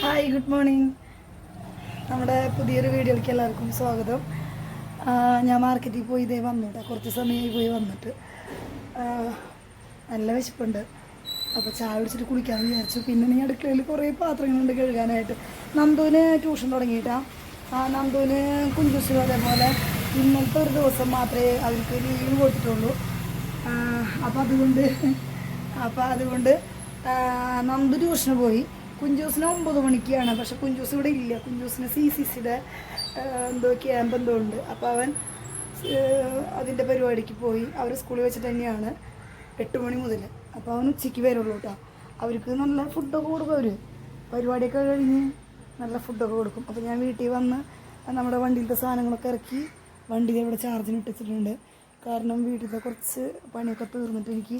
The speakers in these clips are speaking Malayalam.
ഹായ് ഗുഡ് മോർണിംഗ് നമ്മുടെ പുതിയൊരു വീഡിയോയിലേക്ക് എല്ലാവർക്കും സ്വാഗതം. ഞാൻ മാർക്കറ്റിൽ പോയി ഇതേ വന്നിട്ട് കുറച്ച് സമയമായി പോയി വന്നിട്ട്. നല്ല വിശപ്പുണ്ട്. അപ്പോൾ ചായ കുടിച്ചിട്ട് കുളിക്കാമെന്ന് വിചാരിച്ചു. പിന്നെ നീ അടുക്കളയിൽ കുറേ പാത്രങ്ങളുണ്ട് കഴുകാനായിട്ട്. നന്ദുവിന് ട്യൂഷൻ തുടങ്ങിയിട്ടാ. നന്ദുവിന് കുഞ്ചുസിനും അതേപോലെ ഇന്നത്തെ ഒരു ദിവസം മാത്രമേ അവർക്ക് ലീവ് കൊടുത്തിട്ടുള്ളൂ. അപ്പോൾ അതുകൊണ്ട് അപ്പോൾ അതുകൊണ്ട് നന്ദു ട്യൂഷന് പോയി. കുഞ്ചൂസിന് ഒമ്പത് മണിക്കാണ്. പക്ഷെ കുഞ്ചൂസ് ഇവിടെ ഇല്ല. കുഞ്ചൂസിന് സി സി സിയുടെ എന്തോ ക്യാമ്പ് എന്തോ ഉണ്ട്. അപ്പോൾ അവൻ അതിന്റെ പരിപാടിക്ക് പോയി. അവർ സ്കൂളിൽ വെച്ചിട്ട് തന്നെയാണ് എട്ട് മണി മുതൽ. അപ്പോൾ അവൻ ഉച്ചയ്ക്ക് വരുള്ളൂ കേട്ടോ. അവർക്ക് നല്ല ഫുഡൊക്കെ കൊടുക്കും അവർ പരിപാടിയൊക്കെ കഴിഞ്ഞ് നല്ല ഫുഡൊക്കെ കൊടുക്കും. അപ്പോൾ ഞാൻ വീട്ടിൽ വന്ന് നമ്മുടെ വണ്ടിയിലത്തെ സാധനങ്ങളൊക്കെ ഇറക്കി വണ്ടിയിൽ ഇവിടെ ചാർജിന് ഇട്ടിച്ചിട്ടുണ്ട് കാരണം വീട്ടിലത്തെ കുറച്ച് പണിയൊക്കെ തീർന്നിട്ട് എനിക്ക്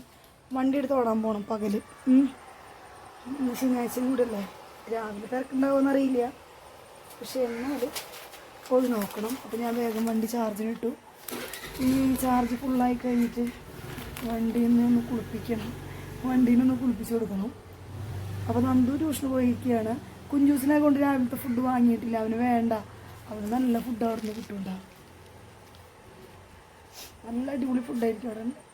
വണ്ടി എടുത്ത് ഓടാൻ പോകണം പകൽ ശനിയാഴ്ചയും കൂടെ അല്ലേ? രാവിലെ തിരക്കുണ്ടാവുമെന്ന് അറിയില്ല. പക്ഷെ എന്നാലും പോയി നോക്കണം. അപ്പോൾ ഞാൻ വേഗം വണ്ടി ചാർജിനിട്ടു ഈ ചാർജ് ഫുള്ളായി കഴിഞ്ഞിട്ട് വണ്ടിയിൽ ഒന്ന് കുളിപ്പിക്കണം. വണ്ടീനൊന്ന് കുളിപ്പിച്ച് കൊടുക്കണം. അപ്പോൾ നന്ദു ട്യൂഷന് പോയിരിക്കുകയാണ്. കുഞ്ഞൂസിനെ കൊണ്ട് രാവിലത്തെ ഫുഡ് വാങ്ങിയിട്ടില്ല. അവന് വേണ്ട. അവന് നല്ല ഫുഡ് അവിടെ നിന്ന് കിട്ടുന്നുണ്ടാവും നല്ല അടിപൊളി ഫുഡായിരിക്കും അവിടെ.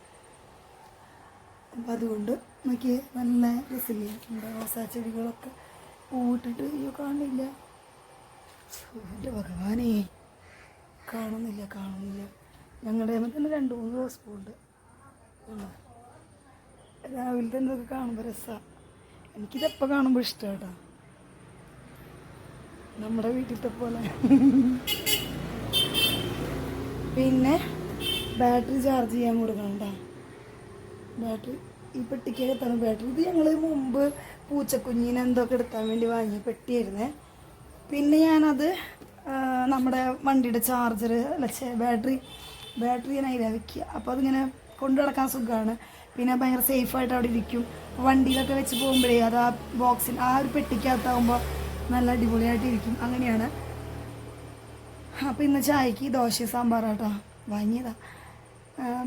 അപ്പം അതുകൊണ്ട് നോക്കി നല്ല രസമുണ്ട് നമ്മുടെ റോസാ ചെടികളൊക്കെ പൂവിട്ടിട്ട് അയ്യോ കാണില്ല എന്റെ ഭഗവാനേ. കാണുന്നില്ല കാണുന്നില്ല. ഞങ്ങളുടെ തന്നെ രണ്ട് മൂന്ന് റോസ് പൂവുണ്ട്. ഉം. രാവിലെ തന്നെ ഇതൊക്കെ കാണുമ്പോൾ രസമാണ് എനിക്കിതെപ്പോൾ കാണുമ്പോൾ ഇഷ്ടം കേട്ടോ നമ്മുടെ വീട്ടിലത്തെ പോലെ. പിന്നെ ബാറ്ററി ചാർജ് ചെയ്യാൻ കൊടുക്കണം കേട്ടോ ബാറ്ററി. ഈ പെട്ടിക്കകത്താണ് ബാറ്ററി. ഇത് ഞങ്ങൾ മുമ്പ് പൂച്ചക്കുഞ്ഞിനെ എന്തൊക്കെ എടുക്കാൻ വേണ്ടി വാങ്ങിയ പെട്ടിയായിരുന്നേ. പിന്നെ ഞാനത് നമ്മുടെ വണ്ടിയുടെ ചാർജർ അല്ല ബാറ്ററി ബാറ്ററി ഞാൻ അതിലാണ് വെക്കുക. അപ്പോൾ അതിങ്ങനെ കൊണ്ടു നടക്കാൻ സുഖമാണ് പിന്നെ ഭയങ്കര സേഫായിട്ട് അവിടെ ഇരിക്കും. വണ്ടിയിലൊക്കെ വെച്ച് പോകുമ്പോഴേ അത് ആ ബോക്സിൽ ആ ഒരു പെട്ടിക്കകത്താകുമ്പോൾ നല്ല അടിപൊളിയായിട്ട് ഇരിക്കും. അങ്ങനെയാണ്. അപ്പോൾ ഇന്ന് ചായക്ക് ദോശ സാമ്പാറാട്ടോ വാങ്ങിയതാണ്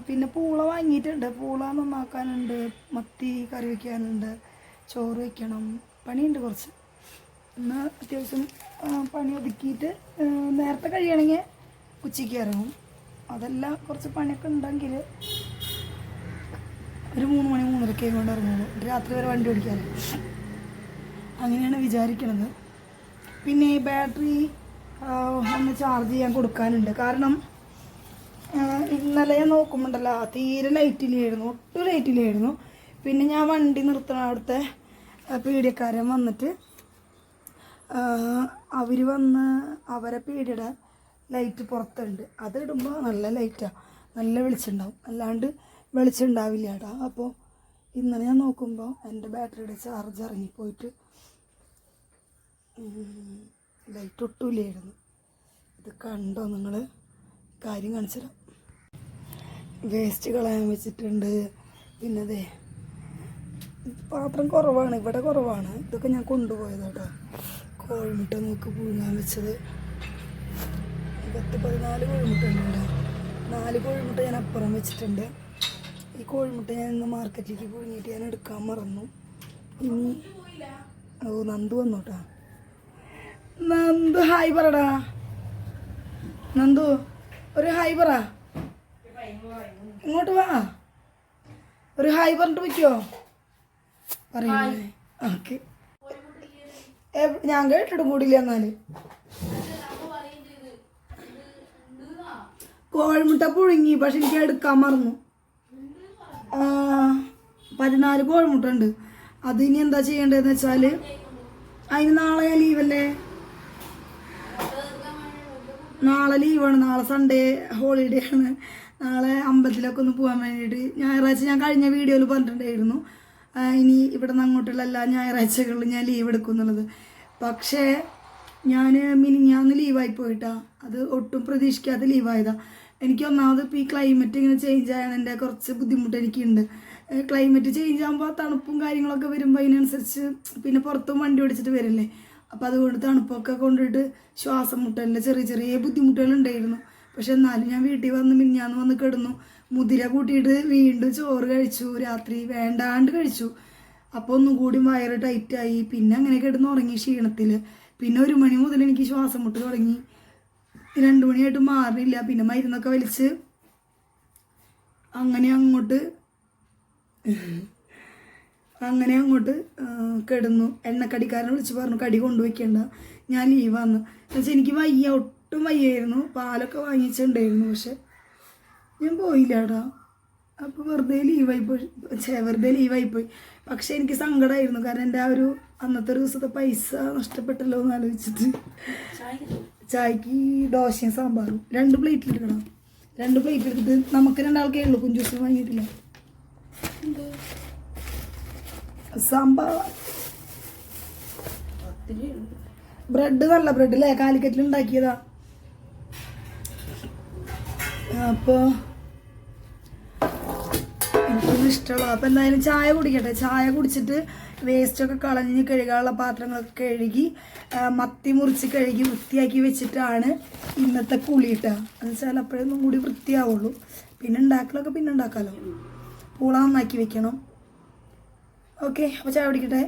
പിന്നെ പൂള വാങ്ങിയിട്ടുണ്ട്. പൂള നന്നാക്കാനുണ്ട്. മത്തി കറി വയ്ക്കാനുണ്ട് ചോറ് വയ്ക്കണം പണിയുണ്ട് കുറച്ച്. ഇന്ന് അത്യാവശ്യം പണി ഒതുക്കിയിട്ട് നേരത്തെ കഴിയണമെങ്കിൽ ഉച്ചയ്ക്ക് ഇറങ്ങും. അതെല്ലാം കുറച്ച് പണിയൊക്കെ ഉണ്ടെങ്കിൽ ഒരു മൂന്ന് മണി മൂന്നരക്കേ കൊണ്ട് ഇറങ്ങുള്ളൂ. രാത്രി വരെ വണ്ടി ഓടിക്കാറ് അങ്ങനെയാണ് വിചാരിക്കണത്. പിന്നെ ബാറ്ററി ഒന്ന് ചാർജ് ചെയ്യാൻ കൊടുക്കാനുണ്ട്. കാരണം ഇന്നലെ ഞാൻ നോക്കുമ്പോണ്ടല്ലോ തീരെ ലൈറ്റിലായിരുന്നു ഒട്ടും ലൈറ്റിലായിരുന്നു പിന്നെ ഞാൻ വണ്ടി നിർത്തണ അവിടുത്തെ പീഡിയക്കാരൻ വന്നിട്ട് അവർ വന്ന് അവരെ പീഡിയുടെ ലൈറ്റ് പുറത്തുണ്ട്. അത് ഇടുമ്പോൾ നല്ല ലൈറ്റാണ് നല്ല വെളിച്ചമുണ്ടാവും. അല്ലാണ്ട് വെളിച്ചം ഉണ്ടാവില്ല കേട്ടോ അപ്പോൾ ഇന്നലെ ഞാൻ നോക്കുമ്പോൾ എന്റെ ബാറ്ററിയുടെ ചാർജ് ഇറങ്ങിപ്പോയിട്ട് ലൈറ്റ് ഒട്ടുമില്ലായിരുന്നു ഇത് കണ്ടോ നിങ്ങൾ കാര്യം കാണിച്ചുതരാം. വേസ്റ്റ് കളയാൻ വെച്ചിട്ടുണ്ട്. പിന്നെ അതെ പാത്രം കുറവാണ് ഇവിടെ കുറവാണ്. ഇതൊക്കെ ഞാൻ കൊണ്ടുപോയത് കേട്ടോ. കോഴിമുട്ട നോക്ക് പുഴുങ്ങാൻ വെച്ചത്. പത്ത് പതിനാല് കോഴിമുട്ട ഉണ്ട് നാല് കോഴിമുട്ട ഞാൻ അപ്പുറം വെച്ചിട്ടുണ്ട്. ഈ കോഴിമുട്ട ഞാൻ ഇന്ന് മാർക്കറ്റിലേക്ക് പുഴുങ്ങിയിട്ട് ഞാൻ എടുക്കാൻ മറന്നു. ഇനി ഓ നന്ദു വന്നോട്ടാ നന്ദു ഹായ് പറടാ. നന്ദു ഒരു ഹായ് പറ. ഇങ്ങോട്ട് വാ. ഒരു ഹായ് പറഞ്ഞിട്ട് വയ്ക്കോ പറയുന്നേ ഓക്കെ. ഞാൻ കേട്ടിട്ടും കൂടില്ല എന്നാൽ. കോഴിമുട്ട പുഴുങ്ങി പക്ഷെ എനിക്ക് എടുക്കാൻ മറന്നു. പതിനാല് കോഴിമുട്ട ഉണ്ട്. അത് ഇനി എന്താ ചെയ്യേണ്ടതെന്ന് വെച്ചാൽ അതിന് നാളെ ഞാൻ ലീവല്ലേ നാളെ ലീവാണ് നാളെ സൺഡേ ഹോളിഡേ ആണ്. നാളെ അമ്പലത്തിലൊക്കെ ഒന്ന് പോകാൻ വേണ്ടിയിട്ട് ഞായറാഴ്ച ഞാൻ കഴിഞ്ഞ വീഡിയോയിൽ പറഞ്ഞിട്ടുണ്ടായിരുന്നു. ഇനി ഇവിടെ നിന്ന് അങ്ങോട്ടുള്ള എല്ലാ ഞായറാഴ്ചകളിലും ഞാൻ ലീവ് എടുക്കും എന്നുള്ളത്. പക്ഷേ ഞാൻ മിനിഞ്ഞാന്ന് ലീവായി പോയിട്ടാ. അത് ഒട്ടും പ്രതീക്ഷിക്കാതെ ലീവായതാ എനിക്ക് ഒന്നാമത് ഇപ്പോൾ ഈ ക്ലൈമറ്റ് ഇങ്ങനെ ചേഞ്ച് ആയതിന്റെ കുറച്ച് ബുദ്ധിമുട്ട് എനിക്കുണ്ട്. ക്ലൈമറ്റ് ചേഞ്ച് ആകുമ്പോൾ തണുപ്പും കാര്യങ്ങളൊക്കെ വരുമ്പോൾ അതിനനുസരിച്ച് പിന്നെ പുറത്തും വണ്ടി ഓടിച്ചിട്ട് വരില്ലേ? അപ്പോൾ അതുകൊണ്ട് തണുപ്പൊക്കെ കൊണ്ടിട്ട് ശ്വാസം മുട്ടലിന്റെ ചെറിയ ചെറിയ ബുദ്ധിമുട്ടുകൾ ഉണ്ടായിരുന്നു. പക്ഷെ എന്നാലും ഞാൻ വീട്ടിൽ വന്ന് മിഞ്ഞാന്ന് വന്ന് കിടന്നു. മുതിര കൂട്ടിയിട്ട് വീണ്ടും ചോറ് കഴിച്ചു. രാത്രി വേണ്ടാണ്ട് കഴിച്ചു. അപ്പോൾ ഒന്നും കൂടി വയറ് ടൈറ്റായി പിന്നെ അങ്ങനെ കിടന്ന് ഉറങ്ങി ക്ഷീണത്തിൽ പിന്നെ ഒരു മണി മുതൽ എനിക്ക് ശ്വാസം മുട്ട് തുടങ്ങി. രണ്ട് മണിയായിട്ട് മാറില്ല പിന്നെ മരുന്നൊക്കെ വലിച്ച് അങ്ങനെ അങ്ങോട്ട് അങ്ങനെ അങ്ങോട്ട് കിടന്നു. എണ്ണക്കടിക്കാരനെ വിളിച്ച് പറഞ്ഞു കടി കൊണ്ടുവയ്ക്കേണ്ട. ഞാൻ ലീവാന്ന് എന്നുവെച്ചാൽ എനിക്ക് വയ്യ വയ്യായിരുന്നു. പാലൊക്കെ വാങ്ങിച്ചിട്ടുണ്ടായിരുന്നു പക്ഷെ ഞാൻ പോയില്ല കേട്ടോ അപ്പോൾ വെറുതെ ലീവായി പോയി. വെറുതെ ലീവായി പോയി. പക്ഷെ എനിക്ക് സങ്കടമായിരുന്നു കാരണം എന്റെ ആ ഒരു അന്നത്തെ ഒരു ദിവസത്തെ പൈസ നഷ്ടപ്പെട്ടല്ലോ എന്ന് ആലോചിച്ചിട്ട്. ചായക്ക് ദോശയും സാമ്പാറും രണ്ട് പ്ലേറ്റിൽ എടുക്കണം. രണ്ട് പ്ലേറ്റ് എടുത്തിട്ട് നമുക്ക് രണ്ടാൾക്കേ ഉള്ളൂ. കുഞ്ചൂസ് വാങ്ങിയിട്ടില്ല. സാമ്പാർ. ബ്രെഡ് നല്ല ബ്രെഡ് അല്ലേ കാലിക്കറ്റിൽ ഉണ്ടാക്കിയതാ. അപ്പോൾ എനിക്കൊന്നും ഇഷ്ടമുള്ള അപ്പോൾ എന്തായാലും ചായ കുടിക്കട്ടെ. ചായ കുടിച്ചിട്ട് വേസ്റ്റൊക്കെ കളഞ്ഞ് കഴുകാനുള്ള പാത്രങ്ങളൊക്കെ കഴുകി മത്തി മുറിച്ച് കഴുകി വൃത്തിയാക്കി വെച്ചിട്ടാണ് ഇന്നത്തെ കുളിയിട്ട എന്ന് വെച്ചാൽ അപ്പോഴൊന്നും കൂടി വൃത്തിയാവുള്ളൂ. പിന്നെ ഉണ്ടാക്കലൊക്കെ പിന്നെ ഉണ്ടാക്കാമല്ലോ പൂള നന്നാക്കി വെക്കണം. ഓക്കെ അപ്പോൾ ചായ കുടിക്കട്ടെ.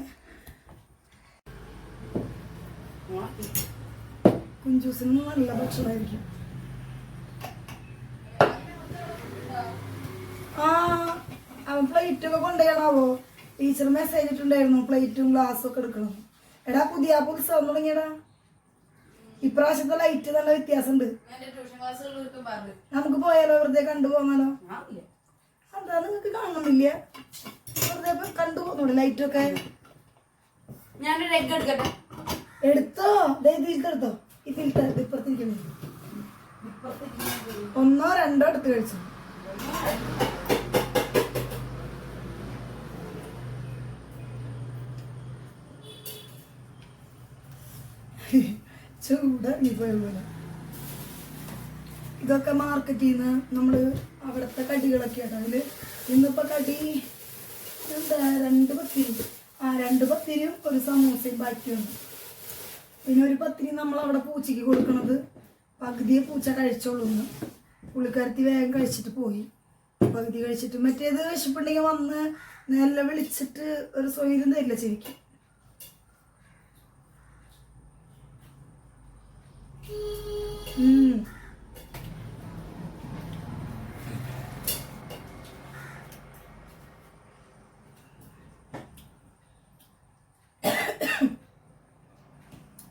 കുഞ്ചൂസിന് നല്ല ഭക്ഷണമായിരിക്കും ആ അവൻ പ്ലേറ്റ് ഒക്കെ കൊണ്ടുപോയണാവോ ടീച്ചർ മെസ്സേജ് ഇട്ടുണ്ടായിരുന്നു പ്ലേറ്റും ഗ്ലാസ്സും ഒക്കെ എടുക്കണം. എടാ പുതിയ ഉത്സവം തുടങ്ങിയടാ. ഇപ്രാവശ്യത്തെ ലൈറ്റ് നല്ല വ്യത്യാസമുണ്ട്. നമുക്ക് പോയാലോ? വെറുതെ കണ്ടുപോകാനോ അതാ നിങ്ങൾക്ക് കാണുന്നില്ല വെറുതെ കണ്ടുപോകുന്നു ലൈറ്റ് ലൈറ്റൊക്കെ ഞാനൊരു എഗ് എടുക്കട്ടെ? എടുത്തോ? എടുത്തോ. ഇതിലത്തെ ഇപ്പുറത്തിരിക്കുന്നു ഒന്നോ രണ്ടോ എടുത്ത് കഴിച്ചു. ചൂടായി നിവയുള്ളത് ഇതൊക്കെ മാർക്കറ്റിൽ നിന്ന് നമ്മൾ അവിടുത്തെ കടികളൊക്കെ ആണ് അതിൽ ഇന്നിപ്പോൾ കടി എന്താ രണ്ട് പത്തിരി ആ രണ്ട് പത്തിരിയും ഒരു സമൂസയും ബാക്കിയുണ്ട്. പിന്നെ ഒരു പത്തിരി നമ്മൾ അവിടെ പൂച്ചയ്ക്ക് കൊടുക്കുന്നത് പകുതിയെ പൂച്ച കഴിച്ചോളൂ എന്ന് പുള്ളിക്കാരത്തി വേഗം കഴിച്ചിട്ട് പോയി. പകുതി കഴിച്ചിട്ട് മറ്റേത് വിശപ്പുണ്ടെങ്കിൽ വന്ന് നല്ല വിളിച്ചിട്ട് ഒരു സ്വൈര്യം തരില്ല ശരിക്കും.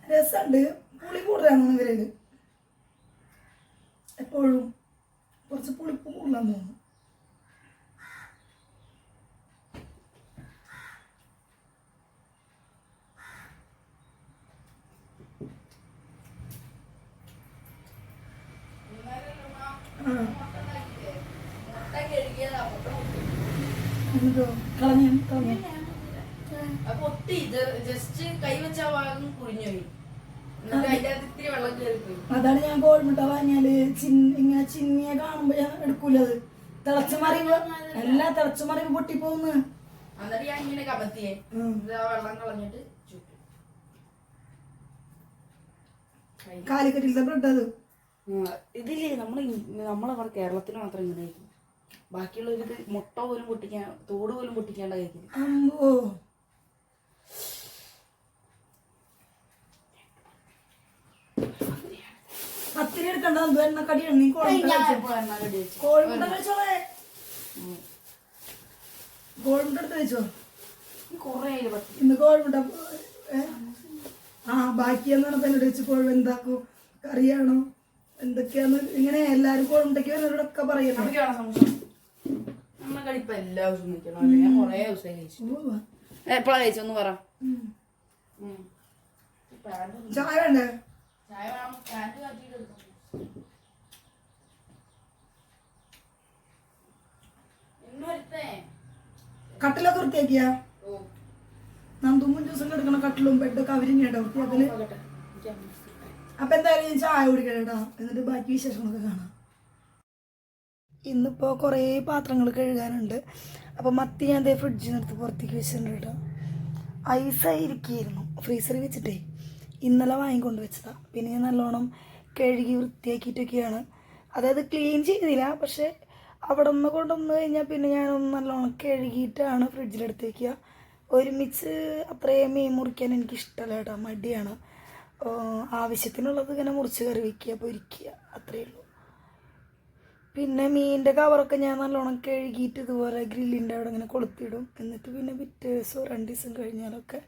രസമുണ്ട്. പുളി ഇവരിൽ. എപ്പോഴും കുറച്ച് പുളിപ്പ് കൂടുതലാന്ന് തോന്നുന്നു ആ എന്നിട്ടോ കളഞ്ഞു കളഞ്ഞു അപ്പൊ ജസ്റ്റ് കൈവച്ച ഭാഗം കുഴിഞ്ഞുപോയി അതാണ് ഞാൻ ഗോൾമുട്ട വാങ്ങിയാൽ. ഇങ്ങനെ ചിന്നിയെ കാണുമ്പോ ഞാൻ എടുക്കൂലത് തിളച്ചു മറിയുമ്പോ എല്ലാ തിളച്ചു മറിയുമ്പോ പൊട്ടിപ്പോന്ന് എന്നിട്ട് ഞാൻ ഇങ്ങനെ കമത്തിയേ. വെള്ളം കളഞ്ഞിട്ട് കാലിക്കറ്റിലത്തെ ബ്രെഡ് അത്. ഇതില്ലേ നമ്മൾ നമ്മളെ കേരളത്തിൽ മാത്രം ഇങ്ങനെ കഴിക്കും ബാക്കിയുള്ളവർക്ക് മുട്ട പോലും പൊട്ടിക്കാൻ തോട് പോലും പൊട്ടിക്കാണ്ട അമ്പോ. പത്തിരി എടുക്കണ്ട എന്തോ എണ്ണക്കടിയാണ്. നീ കോഴിമുട്ട കഴിച്ചോ. കോഴിമുട്ട കഴിച്ചോളേ കോഴിമുട്ട എടുത്ത് കഴിച്ചോ? കൊറേ ഇന്ന് കോഴിമുട്ട ആ ബാക്കി എന്നാണ് എന്നോട് വെച്ച് കോഴി എന്താക്കും? കറിയാണോ? എന്തൊക്കെയാന്ന്? ഇങ്ങനെ എല്ലാരും കോഴിമുട്ടയ്ക്ക് വരുന്നവരോടൊക്കെ പറയുന്നു ഇപ്പൊ എല്ലാ ദിവസവും നിൽക്കണം അല്ലേ? ഞാൻ കൊറേ ദിവസം കഴിച്ചു? എപ്പോഴാ കഴിച്ചൊന്ന് പറ. ഉം. ഉം. ഒന്ന് ചായ വേണ്ടേ ചായ വേണം. പാന്റ് കാട്ടിയിട്ട് എടുക്കണം. ഇന്നൊരുത്തേ. കട്ടിലൊക്കെ വൃത്തിയാക്കിയ? ഓ. നന്ദുമ്പും ജ്യൂസും എടുക്കണ കട്ടിലും ബെഡൊക്കെ വൃത്തിയാക്കൽ? ആകട്ടെ എനിക്ക് അമ്മ അപ്പൊ എന്തായാലും ഞാൻ ചായ കുടിക്കട്ടാ എന്നിട്ട് ബാക്കി വിശേഷങ്ങളൊക്കെ കാണാം. ഇന്നിപ്പോൾ കുറേ പാത്രങ്ങൾ കഴുകാനുണ്ട്. അപ്പോൾ മത്തി ഞാൻ ദേ ഫ്രിഡ്ജിൽ നിന്ന് എടുത്ത് പുറത്തേക്ക് വെച്ചിട്ടുണ്ട് കേട്ടോ ഐസായി ഇരിക്കുകയായിരുന്നു ഫ്രീസറിൽ വെച്ചിട്ടേ. ഇന്നലെ വാങ്ങിക്കൊണ്ട് വെച്ചതാണ് പിന്നെ ഞാൻ നല്ലോണം കഴുകി വൃത്തിയാക്കിയിട്ടൊക്കെയാണ്. അതായത് ക്ലീൻ ചെയ്തില്ല. പക്ഷേ അവിടെ നിന്ന് കൊണ്ടുവന്ന് കഴിഞ്ഞാൽ പിന്നെ ഞാനൊന്ന് നല്ലോണം കഴുകിയിട്ടാണ് ഫ്രിഡ്ജിലെടുത്ത് വയ്ക്കുക ഒരുമിച്ച് അത്രയും മീൻ മുറിക്കാൻ എനിക്ക് ഇഷ്ടമല്ല കേട്ടോ മടിയാണ് ആവശ്യത്തിനുള്ളത് ഇങ്ങനെ മുറിച്ച് കറി വയ്ക്കുക പൊരിക്കുക അത്രയേ ഉള്ളൂ. പിന്നെ മീനിന്റെ കവറൊക്കെ ഞാൻ നല്ലോണം കഴുകിയിട്ട് ഇതുപോലെ ഗ്രില്ലിന്റെ അവിടെ ഇങ്ങനെ കൊളുത്തിടും. എന്നിട്ട് പിന്നെ പിറ്റേ ദിവസമോ രണ്ട് ദിവസം കഴിഞ്ഞാലൊക്കെ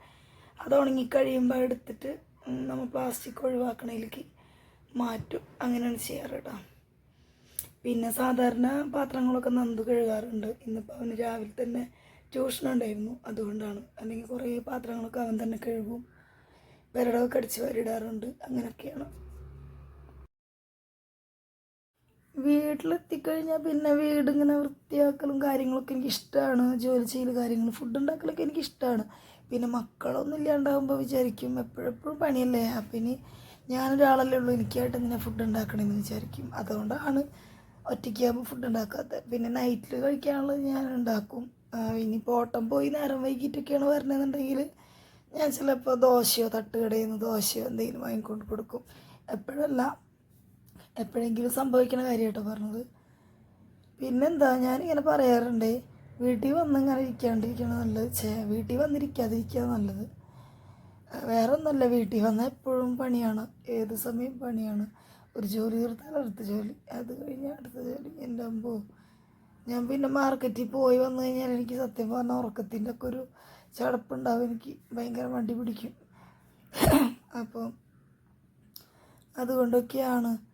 അത് ഉണങ്ങി കഴിയുമ്പോൾ എടുത്തിട്ട് നമ്മൾ പ്ലാസ്റ്റിക് ഒഴിവാക്കണതിലേക്ക് മാറ്റും. അങ്ങനെയാണ് ചെയ്യാറ് കേട്ടോ പിന്നെ സാധാരണ പാത്രങ്ങളൊക്കെ നന്ദു കഴുകാറുണ്ട്. ഇന്നിപ്പോൾ അവന് രാവിലെ തന്നെ ട്യൂഷൻ ഉണ്ടായിരുന്നു. അതുകൊണ്ടാണ്. അല്ലെങ്കിൽ കുറേ പാത്രങ്ങളൊക്കെ അവൻ തന്നെ കഴുകും. വിരടൊക്കെ അടിച്ച് വരിടാറുണ്ട് അങ്ങനെയൊക്കെയാണ്. വീട്ടിലെത്തിക്കഴിഞ്ഞാൽ പിന്നെ വീട് ഇങ്ങനെ വൃത്തിയാക്കലും കാര്യങ്ങളൊക്കെ എനിക്ക് ഇഷ്ടമാണ് ജോലി ചെയ്യൽ കാര്യങ്ങൾ ഫുഡ് ഉണ്ടാക്കലൊക്കെ എനിക്ക് ഇഷ്ടമാണ് പിന്നെ മക്കളൊന്നും ഇല്ലാണ്ടാകുമ്പോൾ വിചാരിക്കും എപ്പോഴെപ്പോഴും പണിയല്ലേ? അപ്പം ഇനി ഞാനൊരാളല്ലേ ഉള്ളൂ എനിക്കായിട്ട് ഇങ്ങനെ ഫുഡ് ഉണ്ടാക്കണമെന്ന് വിചാരിക്കും. അതുകൊണ്ടാണ് ഒറ്റയ്ക്കാകുമ്പോൾ ഫുഡ് ഉണ്ടാക്കാത്തത് പിന്നെ നൈറ്റിൽ കഴിക്കാനുള്ളത് ഞാൻ ഉണ്ടാക്കും. ഇനി ഇനിയിപ്പോൾ ഓട്ടം പോയി നേരം വൈകിട്ടൊക്കെയാണ് വരണമെന്നുണ്ടെങ്കിൽ ഞാൻ ചിലപ്പോൾ ദോശയോ തട്ടുകടയിൽ നിന്ന് ദോശയോ എന്തെങ്കിലും വാങ്ങിക്കൊണ്ട് കൊടുക്കും. എപ്പോഴല്ല എപ്പോഴെങ്കിലും സംഭവിക്കണ കാര്യമായിട്ടോ പറഞ്ഞത്. പിന്നെന്താ ഞാനിങ്ങനെ പറയാറുണ്ട് വീട്ടിൽ വന്ന് ഇങ്ങനെ ഇരിക്കാണ്ടിരിക്കണ നല്ലത് ചേ വീട്ടിൽ വന്നിരിക്കാതിരിക്കുക നല്ലത്. വേറെ ഒന്നുമല്ല വീട്ടിൽ വന്നാൽ എപ്പോഴും പണിയാണ് ഏത് സമയം പണിയാണ്. ഒരു ജോലി തീർത്താൽ അടുത്ത ജോലി അത് കഴിഞ്ഞാൽ അടുത്ത ജോലി എന്റെ അമ്പോ. ഞാൻ പിന്നെ മാർക്കറ്റിൽ പോയി വന്നു കഴിഞ്ഞാൽ എനിക്ക് സത്യം പറഞ്ഞാൽ ഉറക്കത്തിന്റെ ഒക്കെ ഒരു ചടപ്പുണ്ടാവും എനിക്ക് ഭയങ്കര വണ്ടി പിടിക്കും. അപ്പം അതുകൊണ്ടൊക്കെയാണ്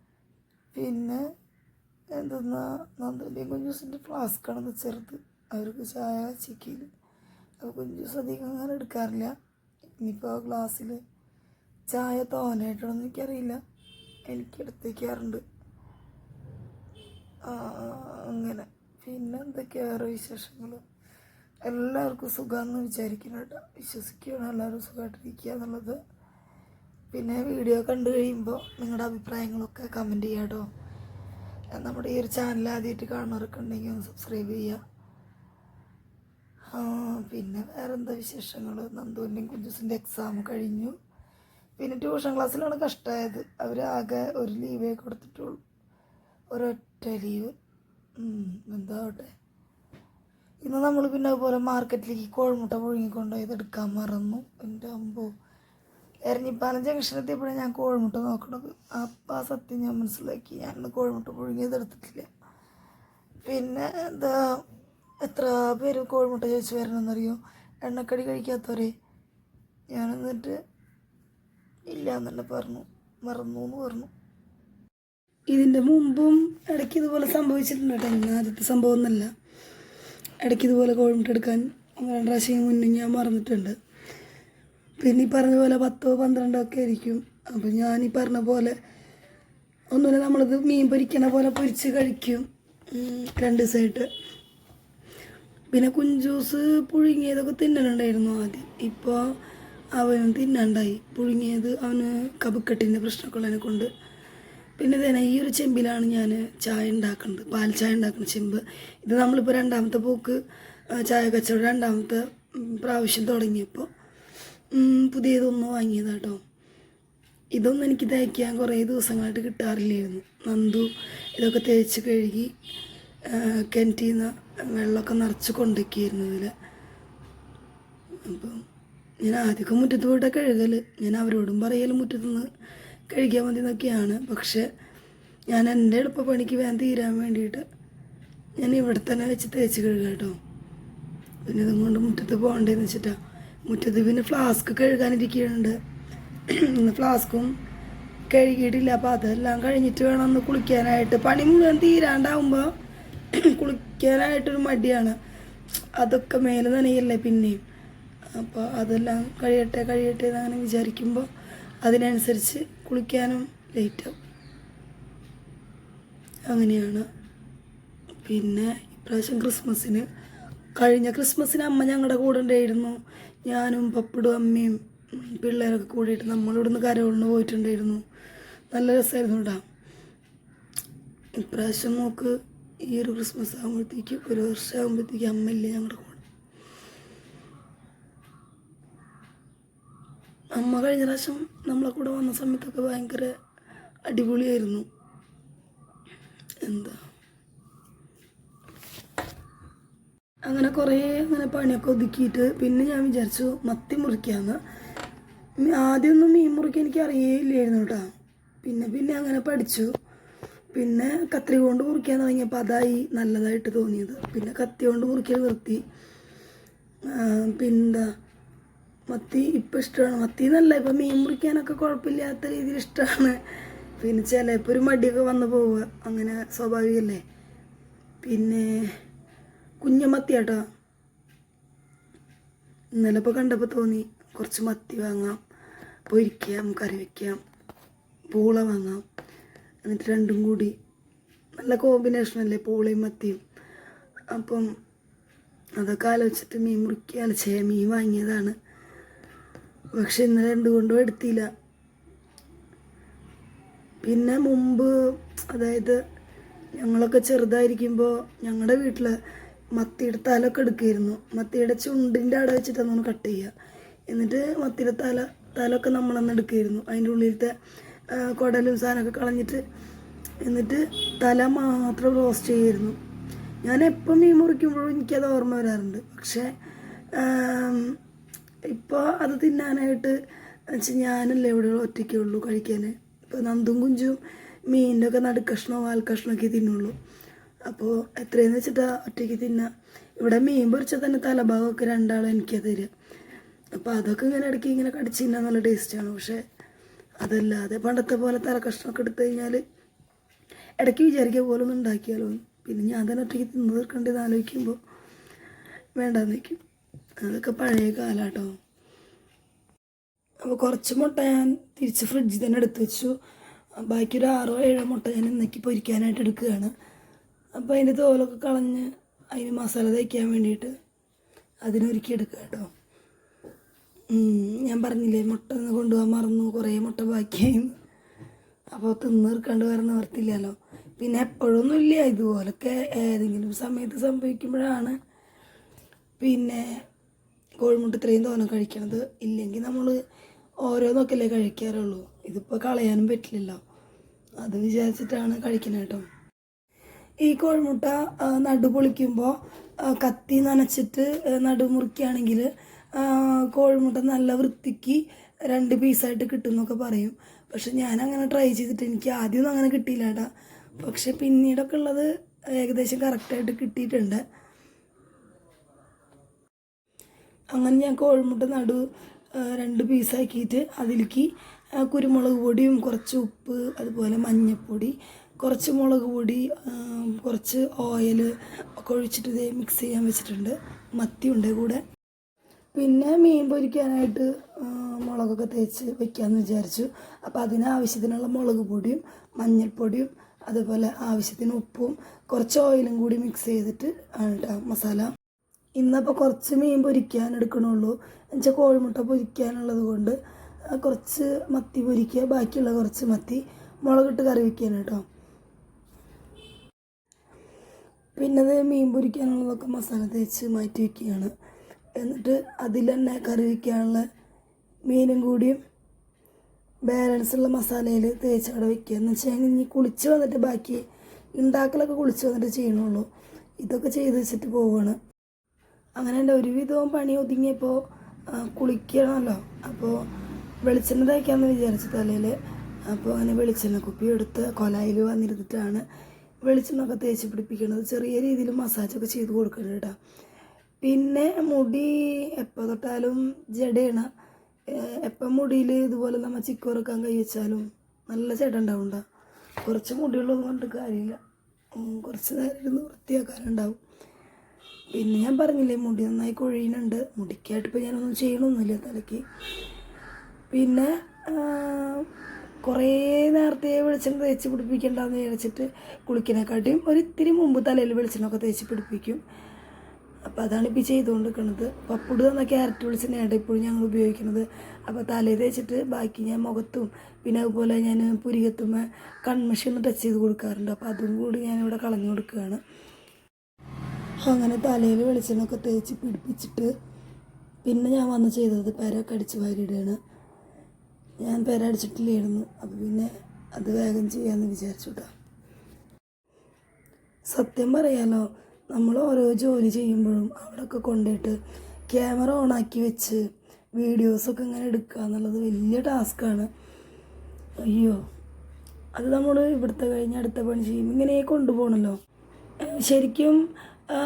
പിന്നെ എന്തെന്നാ നന്ദന്റെയും കുഞ്ചൂസിന്റെ ഫ്ലാസ്ക്കാണെന്ന് ചെറുത് അവർക്ക് ചായ ചിക്കിയിൽ അപ്പോൾ കുഞ്ചൂസ് അധികം അങ്ങനെ എടുക്കാറില്ല. ഇനിയിപ്പോൾ ആ ഗ്ലാസ്സിൽ ചായ തോനായിട്ടാണെന്ന് എനിക്കറിയില്ല. എനിക്ക് എടുത്തേക്കാറുണ്ട്. അങ്ങനെ. പിന്നെ എന്തൊക്കെയാ വേറെ വിശേഷങ്ങൾ എല്ലാവർക്കും സുഖമെന്ന് വിചാരിക്കുന്നു കേട്ടോ. വിശ്വസിക്കുകയാണ് എല്ലാവരും സുഖമായിട്ടിരിക്കുക എന്നുള്ളത്. പിന്നെ വീഡിയോ കണ്ടു കഴിയുമ്പോൾ നിങ്ങളുടെ അഭിപ്രായങ്ങളൊക്കെ കമന്റ് ചെയ്യുക കേട്ടോ നമ്മുടെ ഈ ഒരു ചാനൽ ആദ്യമായിട്ട് കാണുന്നവരൊക്കെ ഉണ്ടെങ്കിൽ ഒന്ന് സബ്സ്ക്രൈബ് ചെയ്യുക. പിന്നെ വേറെന്താ വിശേഷങ്ങൾ നന്ദുവിന്റെയും കുഞ്ചുസിന്റെ എക്സാം കഴിഞ്ഞു. പിന്നെ ട്യൂഷൻ ക്ലാസ്സിലാണ് കഷ്ടമായത് അവർ ആകെ ഒരു ലീവേ കൊടുത്തിട്ടുള്ളൂ. ഒരൊറ്റ ലീവ് എന്താവട്ടെ. ഇന്ന് നമ്മൾ പിന്നെ അതുപോലെ മാർക്കറ്റിലേക്ക് കോഴിമുട്ട പുഴുങ്ങിക്കൊണ്ടുപോയത് എടുക്കാൻ മറന്നു. എന്റെ അമ്പോ. എരഞ്ഞിപ്പാലം ജംഗ്ഷൻ എത്തിയപ്പോഴാണ് ഞാൻ കോഴിമുട്ട നോക്കണത്. അപ്പം ആ സത്യം ഞാൻ മനസ്സിലാക്കി. ഞാൻ കോഴിമുട്ട പുഴുങ്ങിയതെടുത്തിട്ടില്ല. പിന്നെ എന്താ എത്ര പേര് കോഴിമുട്ട ചോദിച്ചു വരണമെന്നറിയോ എണ്ണക്കടി കഴിക്കാത്തവരെ. ഞാൻ എന്നിട്ട് ഇല്ല എന്നെ പറഞ്ഞു. മറന്നു എന്ന് പറഞ്ഞു. ഇതിന്റെ മുമ്പും ഇടയ്ക്ക് ഇതുപോലെ സംഭവിച്ചിട്ടുണ്ട് കേട്ടോ. ഇന്ന് ആദ്യത്തെ സംഭവം ഒന്നല്ല. ഇടയ്ക്ക് ഇതുപോലെ കോഴിമുട്ട എടുക്കാൻ ഒന്ന് രണ്ട് പ്രാവശ്യം മുന്നേ ഞാൻ മറന്നിട്ടുണ്ട്. പിന്നെ ഈ പറഞ്ഞ പോലെ പത്തോ പന്ത്രണ്ടോ ഒക്കെ ആയിരിക്കും. അപ്പം ഞാൻ ഈ പറഞ്ഞ പോലെ ഒന്നുമില്ല നമ്മളിത് മീൻ പൊരിക്കണ പോലെ പൊരിച്ച് കഴിക്കും. രണ്ട് ദിവസമായിട്ട് പിന്നെ കുഞ്ചൂസ് പുഴുങ്ങിയതൊക്കെ തിന്നലുണ്ടായിരുന്നു ആദ്യം. ഇപ്പോൾ അവനും തിന്നണ്ടായി. പുഴുങ്ങിയത് അവന് കബക്കെട്ടിന്റെ പ്രശ്നമൊക്കെ ഉള്ളതിനെ കൊണ്ട്. പിന്നെ ഇതന്നെ ഈ ഒരു ചെമ്പിലാണ് ഞാൻ ചായ ഉണ്ടാക്കുന്നത്. പാൽ ചായ ഉണ്ടാക്കുന്ന ചെമ്പ്. ഇത് നമ്മളിപ്പോൾ രണ്ടാമത്തെ പോക്ക് ചായ കച്ചവടം രണ്ടാമത്തെ പ്രാവശ്യം തുടങ്ങിയപ്പോൾ പുതിയതൊന്ന് വാങ്ങിയതാട്ടോ. ഇതൊന്നും എനിക്ക് തയ്ക്കാൻ കുറേ ദിവസങ്ങളായിട്ട് കിട്ടാറില്ലായിരുന്നു. നന്ദു ഇതൊക്കെ തേച്ച് കഴുകി കിണറ്റിൽ നിന്ന് വെള്ളമൊക്കെ നിറച്ച് കൊണ്ടൊക്കെയായിരുന്നു ഇതിൽ അപ്പം ഞാൻ ആദ്യമൊക്കെ മുറ്റത്ത് പോയിട്ട് കഴുകൽ ഞാൻ അവരോടും പറയൽ മുറ്റത്തുനിന്ന് കഴുകിയാൽ മതി എന്നൊക്കെയാണ്. പക്ഷെ ഞാൻ എന്റെ എളുപ്പപ്പണിക്ക് വേഗം തീരാൻ വേണ്ടിയിട്ട് ഞാൻ ഇവിടെ തന്നെ വെച്ച് തേച്ച് കഴുകാം കേട്ടോ പിന്നെ ഇതും കൊണ്ട് മുറ്റത്ത് പോകണ്ടേന്ന് വെച്ചിട്ടാ മുറ്റത്ത് പിന്നെ ഫ്ലാസ്ക് കഴുകാനിരിക്കുന്നുണ്ട് ഇന്ന് ഫ്ലാസ്കും കഴുകിയിട്ടില്ല. അപ്പോൾ അതെല്ലാം കഴിഞ്ഞിട്ട് വേണം ഒന്ന് കുളിക്കാനായിട്ട്. പണി മുഴുവൻ തീരാണ്ടാവുമ്പോൾ കുളിക്കാനായിട്ടൊരു മടിയാണ്. അതൊക്കെ മേലെ നനയല്ലേ പിന്നെയും. അപ്പോൾ അതെല്ലാം കഴിയട്ടെ കഴിയട്ടെ എന്നങ്ങനെ വിചാരിക്കുമ്പോൾ അതിനനുസരിച്ച് കുളിക്കാനും ലേറ്റാവും അങ്ങനെയാണ്. പിന്നെ ഇപ്രാവശ്യം ക്രിസ്മസിന് കഴിഞ്ഞ ക്രിസ്മസിന് അമ്മ ഞങ്ങളുടെ കൂടെ ഉണ്ടായിരുന്നു ഞാനും പപ്പടും അമ്മയും പിള്ളേരൊക്കെ കൂടിയിട്ട് നമ്മളിവിടുന്ന് കരകൊണ്ട് പോയിട്ടുണ്ടായിരുന്നു. നല്ല രസമായിരുന്നു കേട്ടോ ഇപ്രാവശ്യം നോക്ക് ഈ ഒരു ക്രിസ്മസ് ആകുമ്പോഴത്തേക്കും ഒരു വർഷം ആകുമ്പോഴത്തേക്കും അമ്മയില്ലേ ഞങ്ങളുടെ കൂടെ. അമ്മ കഴിഞ്ഞ പ്രാവശ്യം നമ്മളെ കൂടെ വന്ന സമയത്തൊക്കെ ഭയങ്കര അടിപൊളിയായിരുന്നു. എന്താ? അങ്ങനെ കുറേ അങ്ങനെ പണിയൊക്കെ ഒതുക്കിയിട്ട് പിന്നെ ഞാൻ വിചാരിച്ചു മത്തി മുറിക്കാന്ന്. മി- ആദ്യമൊന്നും മീൻ മുറിക്കാൻ എനിക്ക് അറിയേയില്ലായിരുന്നു കേട്ടോ. പിന്നെ പിന്നെ അങ്ങനെ പഠിച്ചു. പിന്നെ കത്രി കൊണ്ട് മുറിക്കാൻ തുടങ്ങിയപ്പോൾ അതായി നല്ലതായിട്ട് തോന്നിയത്. പിന്നെ കത്തി കൊണ്ട് മുറിക്കൽ നിർത്തി. പിന്നെന്താ? മത്തി ഇപ്പം ഇഷ്ടമാണ് മത്തി നല്ല ഇപ്പം മീൻ മുറിക്കാനൊക്കെ കുഴപ്പമില്ലാത്ത രീതിയിൽ ഇഷ്ടമാണ് പിന്നെ ചിലപ്പോൾ ഒരു മടിയൊക്കെ വന്നു പോവുക. അങ്ങനെ സ്വാഭാവികമല്ലേ പിന്നെ കുഞ്ഞമത്തി കേട്ടോ ഇന്നലെ ഇപ്പോൾ കണ്ടപ്പോൾ തോന്നി കുറച്ച് മത്തി വാങ്ങാം പൊരിക്കാം കറി വയ്ക്കാം പൂള വാങ്ങാം എന്നിട്ട് രണ്ടും കൂടി നല്ല കോമ്പിനേഷൻ അല്ലേ പൂളയും മത്തിയും. അപ്പം അതൊക്കെ ആലോചിച്ചിട്ട് മീൻ മുറിക്കുക അലച്ചേ മീൻ വാങ്ങിയതാണ്. പക്ഷെ ഇന്നലെ എന്തുകൊണ്ടും എടുത്തില്ല. പിന്നെ മുമ്പ് അതായത് ഞങ്ങളൊക്കെ ചെറുതായിരിക്കുമ്പോൾ ഞങ്ങളുടെ വീട്ടിൽ മത്തിയുടെ തലൊക്കെ എടുക്കുമായിരുന്നു മത്തിയുടെ ചുണ്ടിന്റെ അവിടെ വെച്ചിട്ടാണ് കട്ട് ചെയ്യുക എന്നിട്ട് മത്തിയുടെ തല തലൊക്കെ നമ്മളന്ന് എടുക്കുമായിരുന്നു അതിന്റെ ഉള്ളിലത്തെ കുടലും സാധനമൊക്കെ കളഞ്ഞിട്ട് എന്നിട്ട് തല മാത്രം റോസ്റ്റ് ചെയ്യുമായിരുന്നു ഞാൻ എപ്പം മീൻ മുറിക്കുമ്പോഴും എനിക്കത് ഓർമ്മ വരാറുണ്ട്. പക്ഷേ ഇപ്പോൾ അത് തിന്നാനായിട്ട് വെച്ചാൽ ഞാനല്ലേ ഇവിടെ ഒറ്റയ്ക്കേ ഉള്ളൂ കഴിക്കാൻ ഇപ്പോൾ നന്ദും കുഞ്ചും മീനിന്റെ ഒക്കെ നടുക്കഷ്ണോ വാൽക്കഷ്ണമൊക്കെ തിന്നുള്ളൂ. അപ്പോൾ എത്രയെന്ന് വെച്ചിട്ടാ ഒറ്റയ്ക്ക് തിന്നാം? ഇവിടെ മീൻ പൊരിച്ചാൽ തന്നെ തലഭാഗമൊക്കെ രണ്ടാളും എനിക്കാ തരിക അപ്പോൾ അതൊക്കെ ഇങ്ങനെ ഇടയ്ക്ക് ഇങ്ങനെ കടിച്ച് തിന്നാൻ നല്ല ടേസ്റ്റാണ് പക്ഷേ അതല്ലാതെ പണ്ടത്തെ പോലെ തലക്കഷ്ണമൊക്കെ എടുത്തു കഴിഞ്ഞാൽ ഇടയ്ക്ക് വിചാരിക്കുക പോലെ ഒന്ന് ഉണ്ടാക്കിയാലോ പിന്നെ ഞാൻ തന്നെ ഒറ്റയ്ക്ക് തിന്നു തീർക്കേണ്ടത് ആലോചിക്കുമ്പോൾ വേണ്ടാന്ന് വയ്ക്കും. അതൊക്കെ പഴയ കാലാട്ടോ. അപ്പോൾ കുറച്ച് മുട്ട ഞാൻ തിരിച്ച് ഫ്രിഡ്ജിൽ തന്നെ എടുത്ത് വെച്ചു. ബാക്കി ഒരു ആറോ ഏഴോ മുട്ട ഞാൻ ഇന്നേക്ക് പൊരിക്കാനായിട്ട് എടുക്കുകയാണ്. അപ്പോൾ അതിന്റെ തോലൊക്കെ കളഞ്ഞ് അതിന് മസാല തയ്ക്കാൻ വേണ്ടിയിട്ട് അതിനൊരുക്കി എടുക്കുക കേട്ടോ. ഞാൻ പറഞ്ഞില്ലേ മുട്ട കൊണ്ടുപോകാൻ മറന്നു കുറേ മുട്ട ബാക്കിയായി. അപ്പോൾ തിന്നീർക്കാണ്ട് വേറെ നിവർത്തില്ലല്ലോ പിന്നെ എപ്പോഴൊന്നും ഇല്ല ഇതുപോലൊക്കെ ഏതെങ്കിലും സമയത്ത് സംഭവിക്കുമ്പോഴാണ്. പിന്നെ കോഴിമുട്ട ഇത്രയും തോനെ കഴിക്കണത് ഇല്ലെങ്കിൽ നമ്മൾ ഓരോന്നൊക്കെയല്ലേ കഴിക്കാറുള്ളൂ. ഇതിപ്പോൾ കളയാനും പറ്റില്ലല്ലോ. അത് വിചാരിച്ചിട്ടാണ് കഴിക്കുന്നത് കേട്ടോ. ഈ കോഴിമുട്ട നടുപൊളിക്കുമ്പോൾ നടു പൊളിക്കുമ്പോൾ കത്തി നനച്ചിട്ട് നടുമുറിക്കുകയാണെങ്കിൽ നടു മുറിക്കുകയാണെങ്കിൽ കോഴിമുട്ട നല്ല വൃത്തിക്ക് രണ്ട് പീസായിട്ട് കിട്ടും എന്നൊക്കെ പറയും. പക്ഷെ ഞാൻ അങ്ങനെ ട്രൈ ചെയ്തിട്ട് എനിക്ക് ആദ്യമൊന്നും അങ്ങനെ കിട്ടിയില്ല കേട്ടാ പക്ഷെ പിന്നീടൊക്കെ ഉള്ളത് ഏകദേശം കറക്റ്റായിട്ട് കിട്ടിയിട്ടുണ്ട്. അങ്ങനെ ഞാൻ കോഴിമുട്ട നടു രണ്ട് പീസാക്കിയിട്ട് അതിലേക്ക് കുരുമുളക് പൊടിയും കുറച്ച് ഉപ്പ് അതുപോലെ മഞ്ഞൾപ്പൊടി കുറച്ച് മുളക് പൊടി കുറച്ച് ഓയിൽ ഒക്കെ ഒഴിച്ചിട്ട് ഇത് മിക്സ് ചെയ്യാൻ വെച്ചിട്ടുണ്ട്. മത്തി ഉണ്ട് കൂടെ. പിന്നെ മീൻ പൊരിക്കാനായിട്ട് മുളകൊക്കെ തേച്ച് വെക്കാമെന്ന് വിചാരിച്ചു. അപ്പോൾ അതിന് ആവശ്യത്തിനുള്ള മുളക് പൊടിയും മഞ്ഞൾപ്പൊടിയും അതുപോലെ ആവശ്യത്തിന് ഉപ്പും കുറച്ച് ഓയിലും കൂടി മിക്സ് ചെയ്തിട്ട് ആണ് മസാല. ഇന്നപ്പോൾ കുറച്ച് മീൻ പൊരിക്കാൻ എടുക്കണുള്ളൂ. എന്നുവെച്ചാൽ കോഴിമുട്ട പൊരിക്കാനുള്ളത് കൊണ്ട് കുറച്ച് മത്തി പൊരിക്കുക ബാക്കിയുള്ള കുറച്ച് മത്തി മുളകിട്ട് കറി വയ്ക്കാൻ പിന്നെ അത് മീൻ പൊരിക്കാനുള്ളതൊക്കെ മസാല തേച്ച് മാറ്റി വയ്ക്കുകയാണ് എന്നിട്ട് അതിൽ തന്നെ കറി വയ്ക്കാനുള്ള മീനും കൂടിയും ബാലൻസ് ഉള്ള മസാലയിൽ തേച്ച് അവിടെ വയ്ക്കുക എന്ന് വെച്ചാൽ ഇനി കുളിച്ച് വന്നിട്ട് ബാക്കി ഉണ്ടാക്കലൊക്കെ കുളിച്ച് വന്നിട്ട് ചെയ്യണുള്ളൂ. ഇതൊക്കെ ചെയ്ത് വെച്ചിട്ട് പോവുകയാണ് അങ്ങനെ എന്റെ ഒരുവിധവും പണി ഒതുങ്ങിയപ്പോൾ കുളിക്കണമല്ലോ അപ്പോൾ വെളിച്ചെണ്ണ തേക്കാമെന്ന് വിചാരിച്ചു തലയിൽ അപ്പോൾ അങ്ങനെ വെളിച്ചെണ്ണ കുപ്പി എടുത്ത് കൊലായിൽ വന്നിരുന്നിട്ടാണ് വെളിച്ചെണ്ണ ഒക്കെ തേച്ച് പിടിപ്പിക്കുന്നത് ചെറിയ രീതിയിൽ മസാജൊക്കെ ചെയ്ത് കൊടുക്കണം കേട്ടോ. പിന്നെ മുടി എപ്പോൾ തൊട്ടാലും ജടയാണ് എപ്പം മുടിയിൽ ഇതുപോലെ നമ്മൾ ചിക്കോറക്കാൻ കൈ വെച്ചാലും നല്ല ചേട്ട ഉണ്ടാവുണ്ട കുറച്ച് മുടിയുള്ളത് കൊണ്ട് കാര്യമില്ല. കുറച്ച് നേരം ഇരുന്ന് വൃത്തിയാക്കാനുണ്ടാവും. പിന്നെ ഞാൻ പറഞ്ഞില്ലേ മുടി നന്നായി കൊഴിയുന്നുണ്ട്. മുടിക്കായിട്ട് ഇപ്പോൾ ഞാനൊന്നും ചെയ്യണമൊന്നുമില്ല തലയ്ക്ക്. പിന്നെ കുറേ നേരത്തെ വെളിച്ചെണ്ണ തേച്ച് പിടിപ്പിക്കണ്ടെന്ന് വിചാരിച്ചിട്ട് ഒരു ഇത്തിരി മുമ്പ് തലയിൽ വെളിച്ചെണ്ണൊക്കെ തേച്ച് പിടിപ്പിക്കും. അപ്പോൾ അതാണ് ഇപ്പോൾ ചെയ്തുകൊണ്ടിരിക്കുന്നത് പപ്പുട് തന്ന ക്യാരറ്റ് വെളിച്ചെണ്ണയാണ് ഇപ്പോഴും ഞങ്ങൾ ഉപയോഗിക്കുന്നത്. അപ്പോൾ തലയിൽ തേച്ചിട്ട് ബാക്കി ഞാൻ മുഖത്തും പിന്നെ അതുപോലെ ഞാൻ പുരികത്തുമ്മ കൺമഷി ടച്ച് ചെയ്ത് കൊടുക്കാറുണ്ട്. അപ്പോൾ അതും കൂടി ഞാനിവിടെ കളഞ്ഞു കൊടുക്കുകയാണ്. അങ്ങനെ തലയിൽ വെളിച്ചെണ്ണൊക്കെ തേച്ച് പിടിപ്പിച്ചിട്ട് പിന്നെ ഞാൻ വന്ന് ചെയ്തത് പെരൊക്കെ അടിച്ച് വാരിയിടുകയാണ്. ഞാൻ പേരടിച്ചിട്ടില്ലായിരുന്നു. അപ്പോൾ പിന്നെ അത് വേഗം ചെയ്യാമെന്ന് വിചാരിച്ചു സത്യം പറയാലോ നമ്മൾ ഓരോ ജോലി ചെയ്യുമ്പോഴും അവിടെയൊക്കെ കൊണ്ടുപോയിട്ട് ക്യാമറ ഓണാക്കി വെച്ച് വീഡിയോസൊക്കെ ഇങ്ങനെ എടുക്കുക എന്നുള്ളത് വലിയ ടാസ്ക്കാണ് അയ്യോ അത് നമ്മൾ ഇവിടുത്തെ കഴിഞ്ഞ് അടുത്ത പണി ചെയ്യും. ഇങ്ങനെ കൊണ്ടുപോകണല്ലോ ശരിക്കും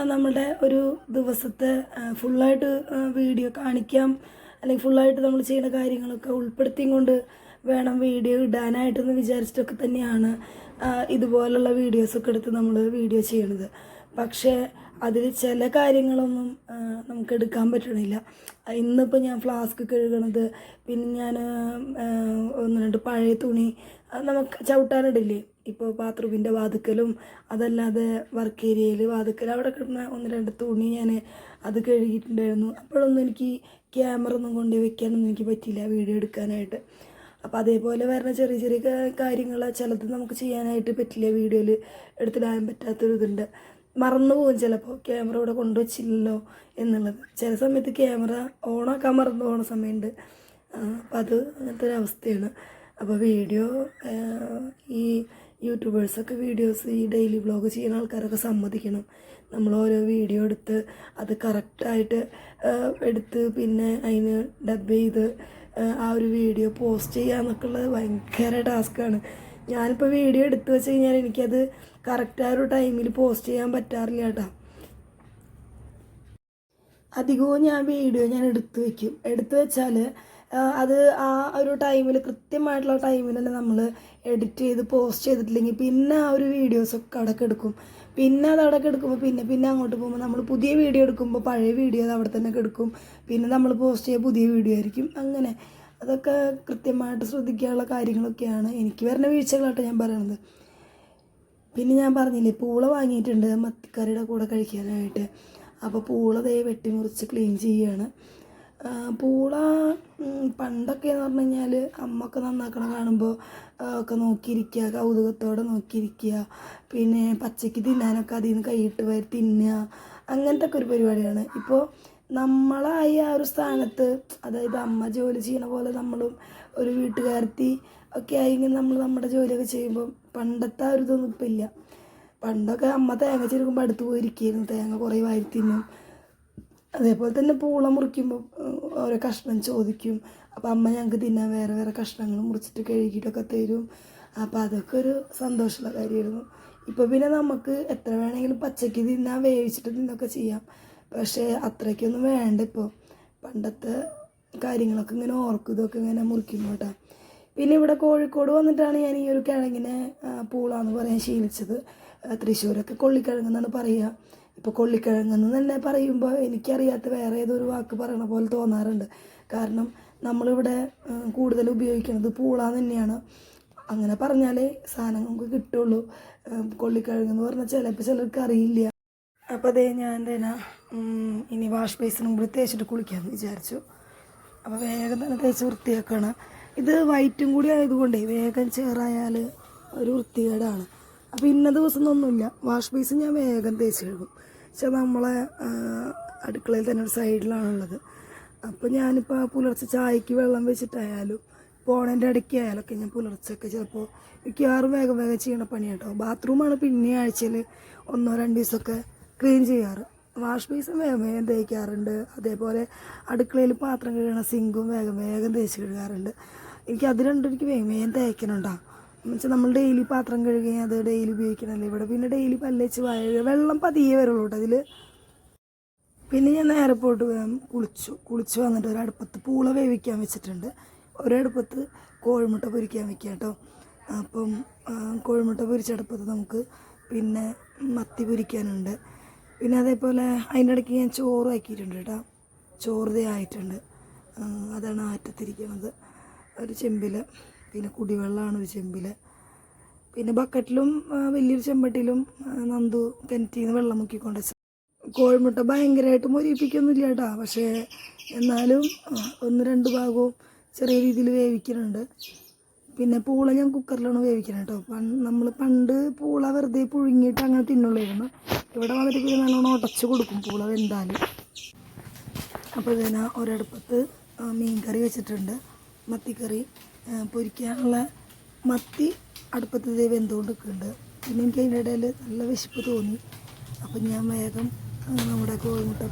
നമ്മുടെ ഒരു ദിവസത്തെ ഫുള്ളായിട്ട് വീഡിയോ കാണിക്കാം അല്ലെങ്കിൽ ഫുള്ളായിട്ട് നമ്മൾ ചെയ്യുന്ന കാര്യങ്ങളൊക്കെ ഉൾപ്പെടുത്തിയും കൊണ്ട് വേണം വീഡിയോ ഇടാനായിട്ടെന്ന് വിചാരിച്ചിട്ടൊക്കെ തന്നെയാണ് ഇതുപോലുള്ള വീഡിയോസൊക്കെ എടുത്ത് നമ്മൾ വീഡിയോ ചെയ്യണത്. പക്ഷേ അതിൽ ചില കാര്യങ്ങളൊന്നും നമുക്ക് എടുക്കാൻ പറ്റണില്ല. ഇന്നിപ്പോൾ ഞാൻ ഫ്ലാസ്ക് കഴുകണത് പിന്നെ ഞാൻ ഒന്ന് രണ്ട് പഴയ തുണി നമുക്ക് ചവിട്ടാനിടില്ലേ ഇപ്പോൾ ബാത്റൂമിന്റെ വാതുക്കലും അതല്ലാതെ വർക്ക് ഏരിയയിൽ വാതുക്കൽ. അവിടെ കിടന്ന ഒന്ന് രണ്ട് തുണി ഞാൻ അത് കഴുകിയിട്ടുണ്ടായിരുന്നു. അപ്പോഴൊന്നും എനിക്ക് ക്യാമറ ഒന്നും കൊണ്ട് വെക്കാനൊന്നും എനിക്ക് പറ്റിയില്ല വീഡിയോ എടുക്കാനായിട്ട്. അപ്പം അതേപോലെ വരുന്ന ചെറിയ ചെറിയ കാര്യങ്ങൾ ചിലത് നമുക്ക് ചെയ്യാനായിട്ട് പറ്റില്ല വീഡിയോയിൽ എടുത്തിടാൻ പറ്റാത്തൊരു ഇതുണ്ട് മറന്നു പോകും ചിലപ്പോൾ ക്യാമറ ഇവിടെ കൊണ്ടുവച്ചില്ലല്ലോ എന്നുള്ളത്. ചില സമയത്ത് ക്യാമറ ഓണാക്കാൻ മറന്നു പോകുന്ന സമയമുണ്ട്. അപ്പം അത് അങ്ങനത്തെ ഒരു അവസ്ഥയാണ്. അപ്പോൾ വീഡിയോ ഈ യൂട്യൂബേഴ്സൊക്കെ വീഡിയോസ് ഈ ഡെയിലി വ്ളോഗ് ചെയ്യുന്ന ആൾക്കാരൊക്കെ സമ്മതിക്കണം. നമ്മൾ ഓരോ വീഡിയോ എടുത്ത് അത് കറക്റ്റായിട്ട് എടുത്ത് പിന്നെ അതിന് ഡബ് ചെയ്ത് ആ, ഒരു വീഡിയോ പോസ്റ്റ് ചെയ്യുക എന്നൊക്കെ ഉള്ളത് ഭയങ്കര ടാസ്ക്കാണ് ഞാനിപ്പോൾ വീഡിയോ എടുത്ത് വെച്ച് കഴിഞ്ഞാൽ എനിക്കത് കറക്റ്റ് ആ ഒരു ടൈമിൽ പോസ്റ്റ് ചെയ്യാൻ പറ്റാറില്ല കേട്ടോ. അധികവും ഞാൻ വീഡിയോ ഞാൻ എടുത്ത് വയ്ക്കും എടുത്തു വെച്ചാൽ അത് ആ ഒരു ടൈമിൽ കൃത്യമായിട്ടുള്ള ടൈമിൽ തന്നെ നമ്മൾ എഡിറ്റ് ചെയ്ത് പോസ്റ്റ് ചെയ്തിട്ടില്ലെങ്കിൽ പിന്നെ ആ ഒരു വീഡിയോസൊക്കെ അടക്കം എടുക്കും. പിന്നെ അത് അവിടെ എടുക്കുമ്പോൾ പിന്നെ പിന്നെ അങ്ങോട്ട് പോകുമ്പോൾ നമ്മൾ പുതിയ വീഡിയോ എടുക്കുമ്പോൾ പഴയ വീഡിയോ അത് അവിടെ തന്നെ എടുക്കും. പിന്നെ നമ്മൾ പോസ്റ്റ് ചെയ്യുക പുതിയ വീഡിയോ ആയിരിക്കും. അങ്ങനെ. അതൊക്കെ കൃത്യമായിട്ട് ശ്രദ്ധിക്കാനുള്ള കാര്യങ്ങളൊക്കെയാണ് എനിക്ക് വരുന്ന വീഴ്ചകളായിട്ട് ഞാൻ പറയണത്. പിന്നെ ഞാൻ പറഞ്ഞില്ലേ പൂള വാങ്ങിയിട്ടുണ്ട് മത്തിക്കറിയുടെ കൂടെ കഴിക്കാനായിട്ട്. അപ്പോൾ പൂള ദേ വെട്ടിമുറിച്ച് ക്ലീൻ ചെയ്യുകയാണ് പൂള പണ്ടൊക്കെ എന്ന് പറഞ്ഞു കഴിഞ്ഞാൽ അമ്മയ്ക്ക് നന്നാക്കണ കാണുമ്പോൾ ഒക്കെ നോക്കിയിരിക്കുക കൗതുകത്തോടെ നോക്കിയിരിക്കുക. പിന്നെ പച്ചയ്ക്ക് തിന്നാനൊക്കെ അതിൽ നിന്ന് കൈയിട്ട് വരി തിന്നുക. അങ്ങനത്തെ ഒക്കെ ഒരു പരിപാടിയാണ്. ഇപ്പോൾ നമ്മളായി ആ ഒരു സ്ഥാനത്ത് അതായത് അമ്മ ജോലി ചെയ്യണ പോലെ നമ്മളും ഒരു വീട്ടുകാരത്തി ഒക്കെ ആയെങ്കിൽ നമ്മൾ നമ്മുടെ ജോലിയൊക്കെ ചെയ്യുമ്പോൾ പണ്ടത്തെ ഒരു ഇതൊന്നും ഇപ്പം ഇല്ല. പണ്ടൊക്കെ അമ്മ തേങ്ങ ചെരുക്കുമ്പോൾ അടുത്ത് പോയിരിക്കുകയായിരുന്നു തേങ്ങ കുറേ വാരി തിന്നും. അതേപോലെ തന്നെ പൂള മുറിക്കുമ്പോൾ ഓരോ കഷ്ണം ചോദിക്കും. അപ്പം അമ്മ ഞങ്ങൾക്ക് തിന്നാൻ വേറെ വേറെ കഷ്ണങ്ങൾ മുറിച്ചിട്ട് കഴുകിയിട്ടൊക്കെ തരും. അപ്പം അതൊക്കെ ഒരു സന്തോഷമുള്ള കാര്യമായിരുന്നു. ഇപ്പോൾ പിന്നെ നമുക്ക് എത്ര വേണമെങ്കിലും പച്ചയ്ക്ക് തിന്നാൻ വേവിച്ചിട്ട് തിന്നൊക്കെ ചെയ്യാം. പക്ഷേ അത്രയ്ക്കൊന്നും വേണ്ട ഇപ്പോൾ പണ്ടത്തെ കാര്യങ്ങളൊക്കെ ഇങ്ങനെ ഓർക്കും ഇതൊക്കെ ഇങ്ങനെ മുറിക്കുമ്പോൾ കേട്ടോ. പിന്നെ ഇവിടെ കോഴിക്കോട് വന്നിട്ടാണ് ഞാൻ ഈ ഒരു കിഴങ്ങിനെ പൂളാന്ന് പറയാൻ ശീലിച്ചത്. തൃശ്ശൂരൊക്കെ കൊള്ളിക്കിഴങ്ങെന്നാണ് പറയുക ഇപ്പോൾ കൊള്ളിക്കിഴങ്ങെന്ന് തന്നെ പറയുമ്പോൾ എനിക്കറിയാത്ത വേറെ ഏതൊരു വാക്ക് പറയണ പോലെ തോന്നാറുണ്ട്. കാരണം നമ്മളിവിടെ കൂടുതൽ ഉപയോഗിക്കുന്നത് പൂള തന്നെയാണ്. അങ്ങനെ പറഞ്ഞാലേ സാധനം നമുക്ക് കിട്ടുള്ളൂ. കൊള്ളിക്കിഴങ്ങ് എന്ന് പറഞ്ഞാൽ ചിലപ്പോൾ ചിലർക്ക് അറിയില്ല. അപ്പോൾ അതേ ഞാൻ തന്നെ ഇനി വാഷ് ബേസിനും കൂടി തേച്ചിട്ട് കുളിക്കാമെന്ന് വിചാരിച്ചു. അപ്പോൾ വേഗം തന്നെ തേച്ച് വൃത്തിയാക്കണം. ഇത് വൈറ്റും കൂടി ആയതുകൊണ്ടേ വേഗം ചേറായാൽ ഒരു വൃത്തികേടാണ്. അപ്പോൾ ഇന്ന ദിവസം ഒന്നുമില്ല. വാഷ് ബേസ് ഞാൻ വേഗം തേച്ച് കഴുകും. പക്ഷെ നമ്മളെ ആ, അടുക്കളയിൽ തന്നെ ഒരു സൈഡിലാണുള്ളത്. അപ്പോൾ ഞാനിപ്പോൾ പുലർച്ചെ ചായക്ക് വെള്ളം വെച്ചിട്ടായാലും പോണേന്റെ ഇടയ്ക്ക് ആയാലൊക്കെ ഞാൻ പുലർച്ചെയൊക്കെ ചിലപ്പോൾ മിക്കവാറും വേഗം വേഗം ചെയ്യണ പണിയാണ് കേട്ടോ ബാത്റൂമാണ് പിന്നെ ആഴ്ചയിൽ ഒന്നോ രണ്ട് ദിവസമൊക്കെ ക്ലീൻ ചെയ്യാറ്. വാഷ് ബേസും വേഗം വേഗം തേക്കാറുണ്ട്. അതേപോലെ അടുക്കളയിൽ പാത്രം കഴുകണ സിങ്കും വേഗം വേഗം തേച്ച് കഴുകാറുണ്ട്. എനിക്ക് അത് രണ്ടും എനിക്ക് വേഗം വേഗം തേക്കണുണ്ടാ. എന്നുവെച്ചാൽ നമ്മൾ ഡെയിലി പാത്രം കഴുകി അത് ഡെയിലി ഉപയോഗിക്കണമല്ലോ ഇവിടെ പിന്നെ ഡെയിലി പല്ലേച്ച് വായ വെള്ളം പതിയെ വരുള്ളൂ കേട്ടോ അതിൽ പിന്നെ ഞാൻ നേരെ പോയിട്ട് വേഗം കുളിച്ചു. കുളിച്ച് വന്നിട്ട് ഒരടുപ്പത്ത് പൂള വേവിക്കാൻ വെച്ചിട്ടുണ്ട്. ഒരടുപ്പത്ത് കോഴിമുട്ട പൊരിക്കാൻ വെക്കാം കേട്ടോ. അപ്പം കോഴിമുട്ട പൊരിച്ചടുപ്പത്ത് നമുക്ക് പിന്നെ മത്തി പൊരിക്കാനുണ്ട്. പിന്നെ അതേപോലെ അതിന്റെ ഇടയ്ക്ക് ഞാൻ ചോറ് ആക്കിയിട്ടുണ്ട് കേട്ടോ. ചോറ് ആയിട്ടുണ്ട്. അതാണ് ആറ്റത്തിരിക്കുന്നത് ഒരു ചെമ്പിൽ പിന്നെ കുടിവെള്ളമാണ് ഒരു ചെമ്പിൽ പിന്നെ ബക്കറ്റിലും വലിയൊരു ചെമ്പട്ടിലും നന്ദു കിണറ്റിൽ നിന്ന് വെള്ളം മുക്കിക്കൊണ്ട് കോഴിമുട്ട ഭയങ്കരമായിട്ട് മൊരിപ്പിക്കൊന്നുമില്ല കേട്ടോ. പക്ഷേ എന്നാലും ഒന്ന് രണ്ട് ഭാഗവും ചെറിയ രീതിയിൽ വേവിക്കുന്നുണ്ട് പിന്നെ പൂള ഞാൻ കുക്കറിലാണ് വേവിക്കുന്നത് കേട്ടോ. നമ്മൾ പണ്ട് പൂള വെറുതെ പുഴുങ്ങിയിട്ട് അങ്ങനെ തിന്നുള്ളായിരുന്നു. ഇവിടെ വന്നിട്ട് പിന്നെ നല്ലോണം ഉടച്ച് കൊടുക്കും പൂള വെന്താൽ അപ്പോൾ ഇതിന് ഒരടുപ്പത്ത് മീൻ കറി വെച്ചിട്ടുണ്ട്. മത്തിക്കറി. പൊരിക്കാനുള്ള മത്തി അടുപ്പത്ത് ദൈവം വെന്തുകൊണ്ട് നിൽക്കുന്നുണ്ട് പിന്നെ എനിക്ക് അതിന്റെ ഇടയിൽ നല്ല വിശപ്പ് തോന്നി. അപ്പം ഞാൻ വേഗം നമ്മുടെ കോഴിമുട്ട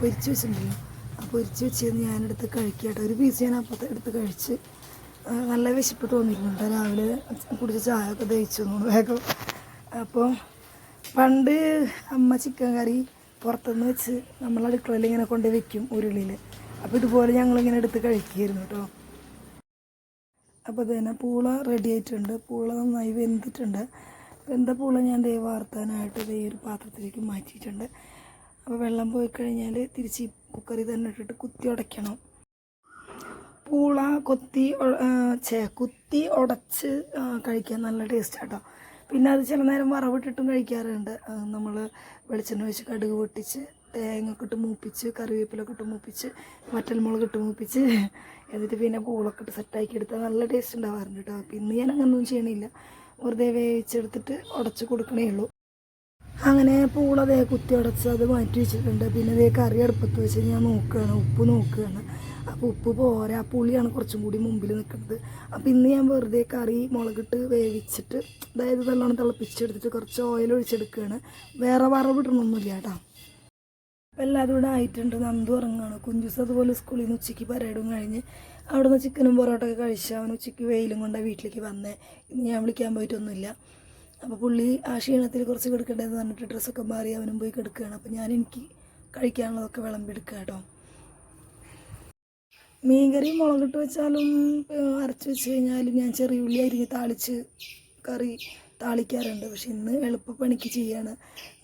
പൊരിച്ച് വെച്ചിട്ടുണ്ടല്ലോ. ആ പൊരിച്ച് വെച്ചത് ഞാനെടുത്ത് കഴിക്കട്ടെ ഒരു പീസ് ഞാൻ അപ്പത്തെ എടുത്ത് കഴിച്ച് നല്ല വിശപ്പ് തോന്നിയിട്ടുണ്ട്. രാവിലെ കുടിച്ച ചായ ഒക്കെ ദഹിച്ചു വേഗം. അപ്പോൾ പണ്ട് അമ്മ ചിക്കൻ കറി പുറത്തുനിന്ന് വെച്ച് നമ്മൾ അടുക്കളയിൽ ഇങ്ങനെ കൊണ്ട് വെക്കും ഉരുളിയിൽ. അപ്പോൾ ഇതുപോലെ ഞങ്ങളിങ്ങനെ എടുത്ത് കഴിക്കുമായിരുന്നു കേട്ടോ. അപ്പോൾ തന്നെ പൂള റെഡി ആയിട്ടുണ്ട്. പൂള നന്നായി വെന്തിട്ടുണ്ട്. വെന്ത പൂള ഞാൻ ദേ വാർത്താനായിട്ട് ദേ ഒരു പാത്രത്തിലേക്ക് മാറ്റിയിട്ടുണ്ട്. അപ്പോൾ വെള്ളം പോയി കഴിഞ്ഞാൽ തിരിച്ച് കുക്കറിൽ തന്നെ ഇട്ടിട്ട് കുത്തി ഉടയ്ക്കണം. പൂള കൊത്തി ചേ കുത്തി ഉടച്ച് കഴിക്കാൻ നല്ല ടേസ്റ്റ് കേട്ടോ പിന്നെ അത് ചില നേരം വറവിട്ടിട്ടും കഴിക്കാറുണ്ട്. നമ്മൾ വെളിച്ചെണ്ണ ഒഴിച്ച് കടുക് പൊട്ടിച്ച് തേങ്ങ ഇട്ട് മൂപ്പിച്ച് കറിവേപ്പിലൊക്കെ ഇട്ട് മൂപ്പിച്ച് വറ്റൽമുളക് ഇട്ട് മൂപ്പിച്ച് എന്നിട്ട് പിന്നെ പൂളൊക്കെ ഇട്ട് സെറ്റാക്കി എടുത്താൽ നല്ല ടേസ്റ്റ് ഉണ്ടാവാറുണ്ട് കേട്ടോ പിന്നെ ഞാൻ അങ്ങനൊന്നും ചെയ്യണില്ല. വെറുതെ വേവിച്ചെടുത്തിട്ട് ഉടച്ച് കൊടുക്കണേ ഉള്ളൂ. അങ്ങനെ പൂള കുത്തി ഉടച്ച് അത് മാറ്റി വെച്ചിട്ടുണ്ട്. പിന്നെ അതേ കറി അടുപ്പത്ത് വെച്ച് ഞാൻ നോക്കുകയാണ് ഉപ്പ് നോക്കുകയാണ് അപ്പോൾ ഉപ്പ് പോരാ പുളിയാണ് കുറച്ചും കൂടി മുമ്പിൽ നിൽക്കുന്നത്. അപ്പോൾ ഇന്ന് ഞാൻ വെറുതെ കറി മുളകിട്ട് വേവിച്ചിട്ട് അതായത് നല്ലോണം തിളപ്പിച്ചെടുത്തിട്ട് കുറച്ച് ഓയിൽ ഒഴിച്ചെടുക്കുകയാണ് വേറെ വറവിടണമൊന്നുമില്ല കേട്ടോ അപ്പോൾ എല്ലാതും ഇവിടെ ആയിട്ടുണ്ട്. നന്ദു ഉറങ്ങാണ്. കുഞ്ചുസ് അതുപോലെ സ്കൂളിൽ നിന്ന് ഉച്ചയ്ക്ക് പരേഡും കഴിഞ്ഞ് അവിടെ നിന്ന് ചിക്കനും പൊറോട്ടയൊക്കെ കഴിച്ച് അവൻ ഉച്ചയ്ക്ക് വെയിലും കൊണ്ടാണ് വീട്ടിലേക്ക് വന്നേ. ഇനി ഞാൻ വിളിക്കാൻ പോയിട്ടൊന്നുമില്ല. അപ്പോൾ പുള്ളി ആ ക്ഷീണത്തിൽ കുറച്ച് കിടക്കേണ്ടതെന്ന് പറഞ്ഞിട്ട് ഡ്രസ്സൊക്കെ മാറി അവനും പോയി കിടക്കുകയാണ്. അപ്പോൾ ഞാൻ എനിക്ക് കഴിക്കാനുള്ളതൊക്കെ വിളമ്പെടുക്കുക കേട്ടോ. മീൻകറി മുളകിട്ട് വെച്ചാലും അരച്ച് വെച്ച് കഴിഞ്ഞാലും ഞാൻ ചെറിയ ഉള്ളി അരിഞ്ഞ് താളിച്ച് കറി താളിക്കാറുണ്ട്. പക്ഷെ ഇന്ന് എളുപ്പപ്പണിക്ക് ചെയ്യാണ്.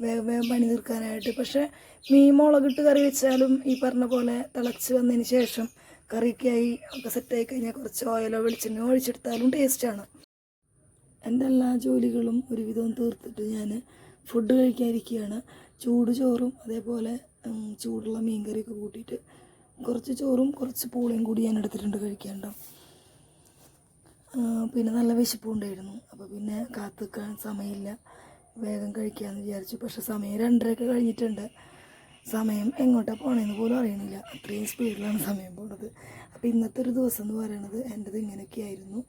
വേഗം വേഗം പണി തീർക്കാനായിട്ട്. പക്ഷേ മീൻ മുളകിട്ട് കറി വെച്ചാലും ഈ പറഞ്ഞ പോലെ തിളച്ച് വന്നതിന് ശേഷം കറിക്കായി ഒക്കെ സെറ്റായി കഴിഞ്ഞാൽ കുറച്ച് ഓയിലോ വെളിച്ചെണ്ണയോ ഒഴിച്ചെടുത്താലും ടേസ്റ്റാണ് എന്റെ എല്ലാ ജോലികളും ഒരുവിധം തീർത്തിട്ട് ഞാൻ ഫുഡ് കഴിക്കാതിരിക്കുകയാണ് ചൂട് ചോറും അതേപോലെ ചൂടുള്ള മീൻ കറിയൊക്കെ കൂട്ടിയിട്ട് കുറച്ച് ചോറും കുറച്ച് പൂളയും കൂടി ഞാൻ എടുത്തിട്ടുണ്ട് കഴിക്കാനുണ്ടോ പിന്നെ നല്ല വിശപ്പും ഉണ്ടായിരുന്നു അപ്പോൾ പിന്നെ കാത്തു നിൽക്കാൻ സമയമില്ല. വേഗം കഴിക്കാമെന്ന് വിചാരിച്ചു. പക്ഷെ സമയം രണ്ടരയൊക്കെ കഴിഞ്ഞിട്ടുണ്ട്. സമയം എങ്ങോട്ടാണ് പോകണമെന്ന് പോലും അറിയണില്ല. അത്രയും സ്പീഡിലാണ് സമയം പോണത്. അപ്പോൾ ഇന്നത്തെ ഒരു ദിവസം എന്ന് പറയണത് എന്റെത് ഇങ്ങനെയൊക്കെയായിരുന്നു.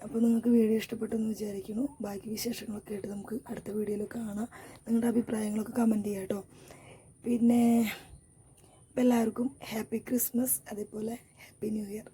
അപ്പോൾ നിങ്ങൾക്ക് വീഡിയോ ഇഷ്ടപ്പെട്ടെന്ന് വിചാരിക്കുന്നു. ബാക്കി വിശേഷങ്ങളൊക്കെ ആയിട്ട് നമുക്ക് അടുത്ത വീഡിയോയിൽ കാണാം. നിങ്ങളുടെ അഭിപ്രായങ്ങളൊക്കെ കമന്റ് ചെയ്യാം കേട്ടോ. പിന്നെ എല്ലാവർക്കും ഹാപ്പി ക്രിസ്മസ് അതേപോലെ ഹാപ്പി ന്യൂ ഇയർ